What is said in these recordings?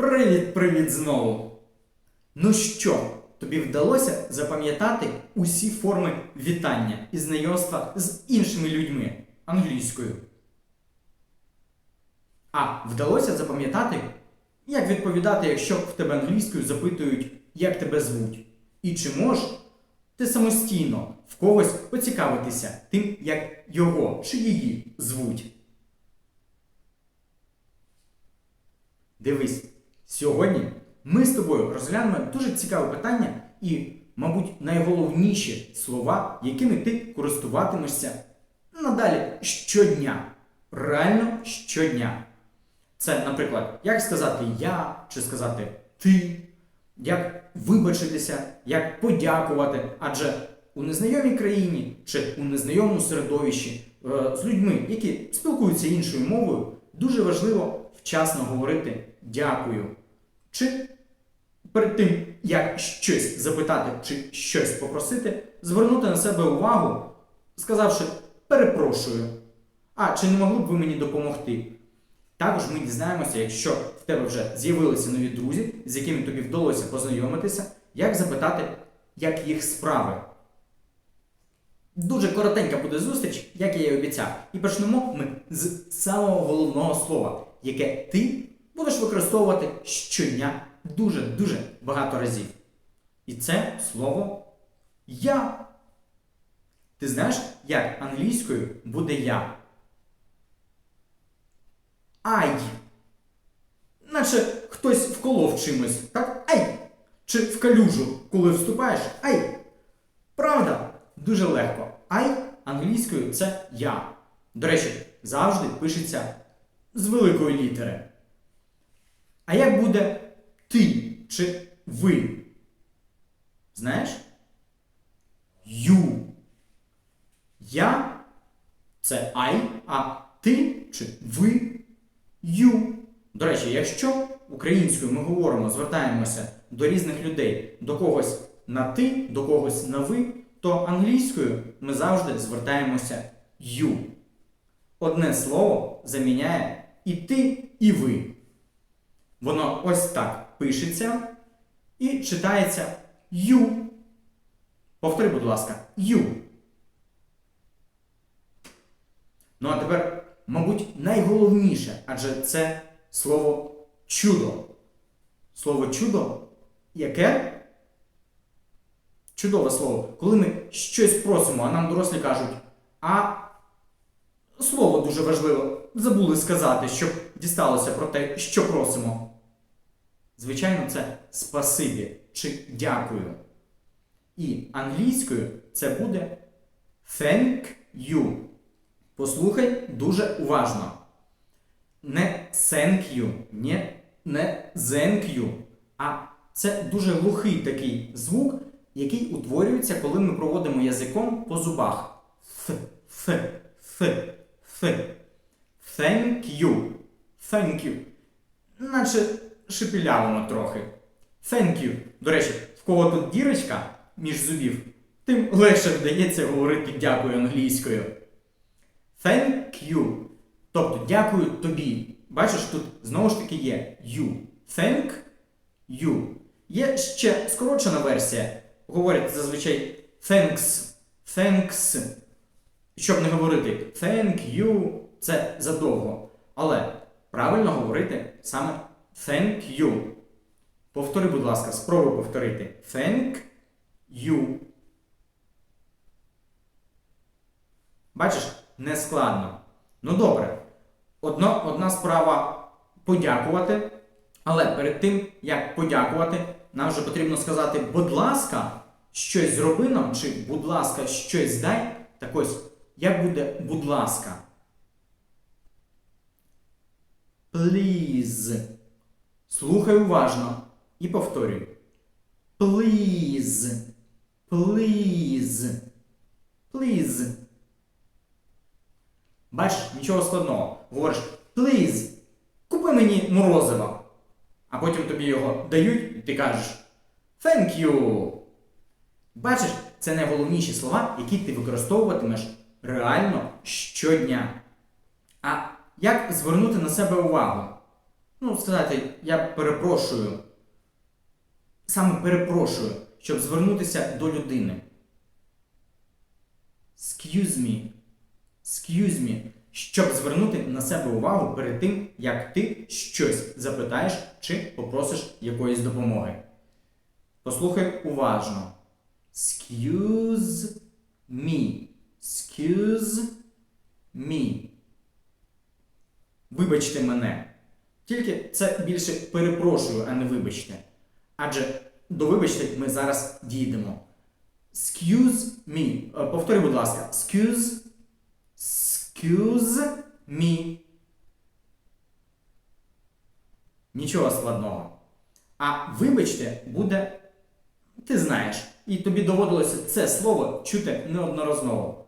Привіт-привіт знову! Ну що, тобі вдалося запам'ятати усі форми вітання і знайомства з іншими людьми англійською? А вдалося запам'ятати, як відповідати, якщо в тебе англійською запитують, як тебе звуть? І чи можеш ти самостійно в когось поцікавитися тим, як його чи її звуть? Дивись, сьогодні ми з тобою розглянемо дуже цікаве питання і, мабуть, найголовніші слова, якими ти користуватимешся надалі щодня. Реально щодня. Це, наприклад, як сказати я чи сказати ти, як вибачитися, як подякувати. Адже у незнайомій країні чи у незнайомому середовищі е, з людьми, які спілкуються іншою мовою, дуже важливо вчасно говорити дякую. Чи перед тим, як щось запитати чи щось попросити, звернути на себе увагу, сказавши перепрошую. А чи не могли б ви мені допомогти? Також ми дізнаємося, якщо в тебе вже з'явилися нові друзі, з якими тобі вдалося познайомитися, як запитати, як їх справи. Дуже коротенька буде зустріч, як я і обіцяв. І почнемо ми з самого головного слова, яке ти будеш використовувати щодня дуже-дуже багато разів. І це слово я. Ти знаєш, як англійською буде я? Ай. Наче хтось вколов чимось, так? Ай! Чи в калюжу, коли вступаєш? Ай! Правда? Дуже легко. Ай англійською це я. До речі, завжди пишеться з великої літери. А як буде ти чи ви? Знаєш? Ю. Я це I, а ти чи ви ю. До речі, якщо українською ми говоримо, звертаємося до різних людей, до когось на ти, до когось на ви, то англійською ми завжди звертаємося ю. Одне слово заміняє і ти, і ви. Воно ось так пишеться і читається ю. Повтори, будь ласка, ю. Ну а тепер, мабуть, найголовніше, адже це слово чудо. Слово чудо, яке? Чудове слово. Коли ми щось просимо, а нам дорослі кажуть, а слово дуже важливе, забули сказати, щоб дісталося про те, що просимо. Звичайно, це спасибі чи дякую. І англійською це буде thank you. Послухай дуже уважно. Не thank you, не, не thank you, а це дуже глухий такий звук, який утворюється, коли ми проводимо язиком по зубах. Th, th, th, th. Thank you. Thank you. Наче шепілявимо трохи. Thank you. До речі, в кого тут дірочка між зубів, тим легше вдається говорити дякую англійською. Thank you. Тобто дякую тобі. Бачиш, тут знову ж таки є you. Thank you. Є ще скорочена версія. Говорять зазвичай thanks. Thanks. Щоб не говорити thank you, це задовго. Але правильно говорити саме thank you. Повтори, будь ласка, спробуй повторити. Thank you. Бачиш, не складно. Ну добре. Одно, одна справа подякувати. Але перед тим, як подякувати, нам вже потрібно сказати, будь ласка, щось зроби нам, чи будь ласка, щось дай. Так ось, як буде будь ласка? Please. Слухай уважно і повторюй. Please. Please. Please. Бачиш, нічого складного. Говориш please, купи мені морозиво. А потім тобі його дають, і ти кажеш thank you. Бачиш, це найголовніші слова, які ти використовуватимеш реально щодня. А як звернути на себе увагу? ну, сказати, я перепрошую. Саме перепрошую, щоб звернутися до людини. Excuse me. Excuse me. Щоб звернути на себе увагу перед тим, як ти щось запитаєш чи попросиш якоїсь допомоги. Послухай уважно. Excuse me. Excuse me. Вибачте мене. Тільки це більше перепрошую, а не вибачте. Адже до вибачте ми зараз дійдемо. Excuse me. Е, Повтори, будь ласка. Excuse. Excuse me. Нічого складного. А вибачте буде, ти знаєш, і тобі доводилося це слово чути неодноразово.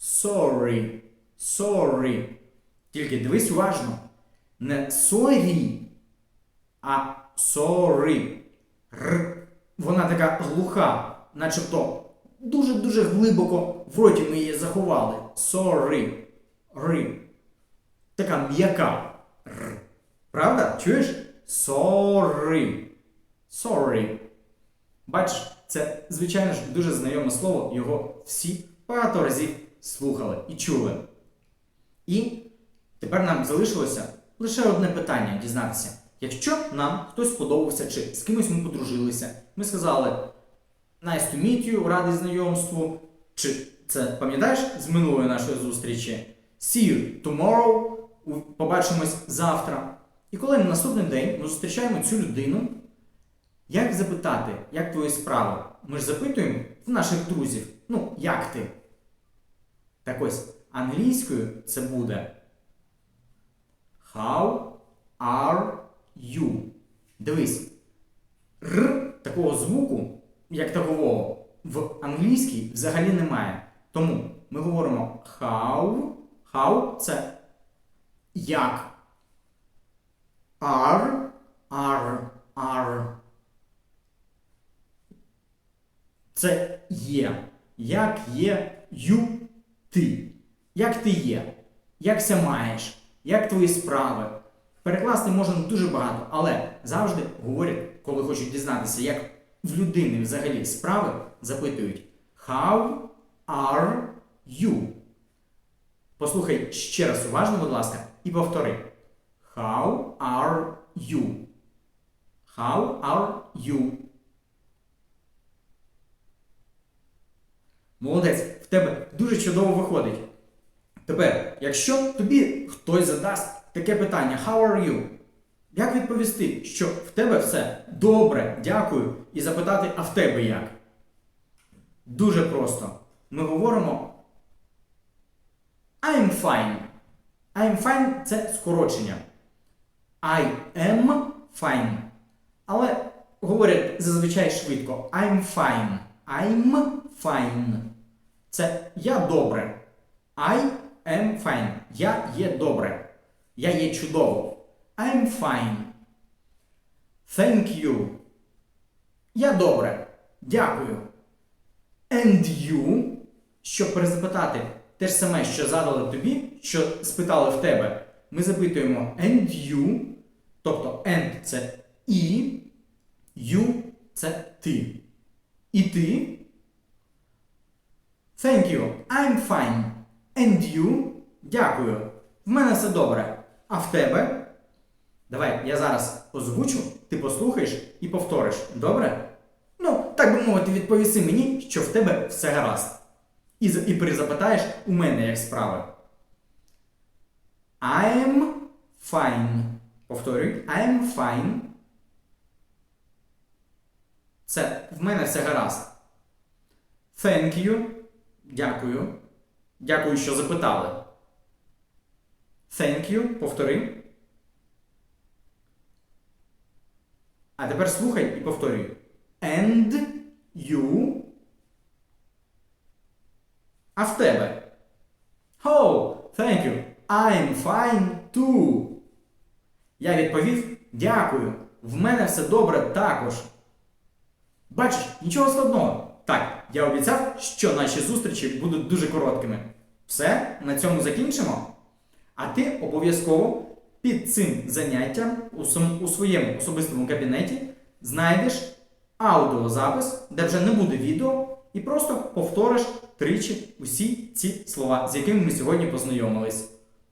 Sorry. Sorry. Тільки дивись уважно. Не sorry, а sorry. Р. Вона така глуха, начебто дуже-дуже глибоко в роті ми її заховали. Sorry. Ри. Така м'яка. Р. Правда? Чуєш? Sorry. Sorry. Бачиш, це, звичайно ж, дуже знайоме слово, його всі багато разів слухали і чули. І тепер нам залишилося лише одне питання дізнатися. Якщо нам хтось сподобався, чи з кимось ми подружилися, ми сказали nice to meet you, радий знайомству, чи це пам'ятаєш з минулої нашої зустрічі? See you tomorrow, побачимось завтра. І коли на наступний день ми зустрічаємо цю людину, як запитати, як твої справи? Ми ж запитуємо в наших друзів, ну, як ти? Так ось, англійською це буде How are you? Дивись, Р такого звуку, як такового, в англійській взагалі немає. Тому ми говоримо how, how це як. Are, are, are. Це є. Як є ю ти. Як ти є? Як ся маєш? Як твої справи? Перекласти можна дуже багато, але завжди говорять, коли хочуть дізнатися, як в людини взагалі справи, запитують How are you? Послухай ще раз уважно, будь ласка, і повтори. How are you? How are you? Молодець, в тебе дуже чудово виходить. Тепер, якщо тобі хтось задасть таке питання, how are you? Як відповісти, що в тебе все добре, дякую, і запитати, а в тебе як? Дуже просто. Ми говоримо I'm fine. I'm fine це скорочення. I am fine. Але говорять зазвичай швидко. I'm fine. I'm fine. Це я добре. I am fine. Я є добре. Я є чудово. I'm fine. Thank you. Я добре. Дякую. And you, щоб перезапитати те ж саме, що задали тобі, що спитали в тебе, ми запитуємо and you, тобто and це і, you це ти. І ти. Thank you. I'm fine. And you. Дякую. В мене все добре. А в тебе? Давай, я зараз озвучу, ти послухаєш і повториш. Добре? Ну, так би мовити, відповіси мені, що в тебе все гаразд. І, і перезапитаєш у мене як справи. I'm fine. Повторюй. I'm fine. Це в мене все гаразд. Thank you. Дякую. Дякую, що запитали. Thank you. Повтори. А тепер слухай і повторюй. And you. А в тебе. Oh, thank you. I'm fine too. Я відповів дякую. В мене все добре також. Бачиш, нічого складного. Так, я обіцяв, що наші зустрічі будуть дуже короткими. Все, на цьому закінчимо. А ти обов'язково під цим заняттям у, своєму особистому кабінеті знайдеш аудіозапис, де вже не буде відео, і просто повториш тричі усі ці слова, з якими ми сьогодні познайомились.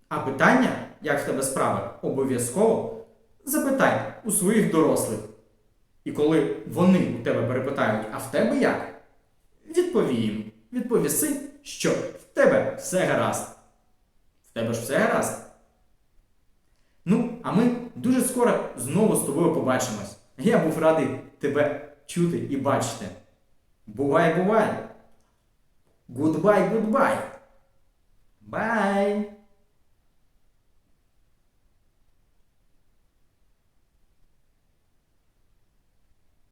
А питання, як в тебе справи, обов'язково запитай у своїх дорослих. І коли вони у тебе перепитають, а в тебе як? Відповій їм, відповіси, що в тебе все гаразд. В тебе ж все гаразд. Ну, а ми дуже скоро знову з тобою побачимось. Я був радий тебе чути і бачити. Бувай, бувай! Goodbye, goodbye. Бай!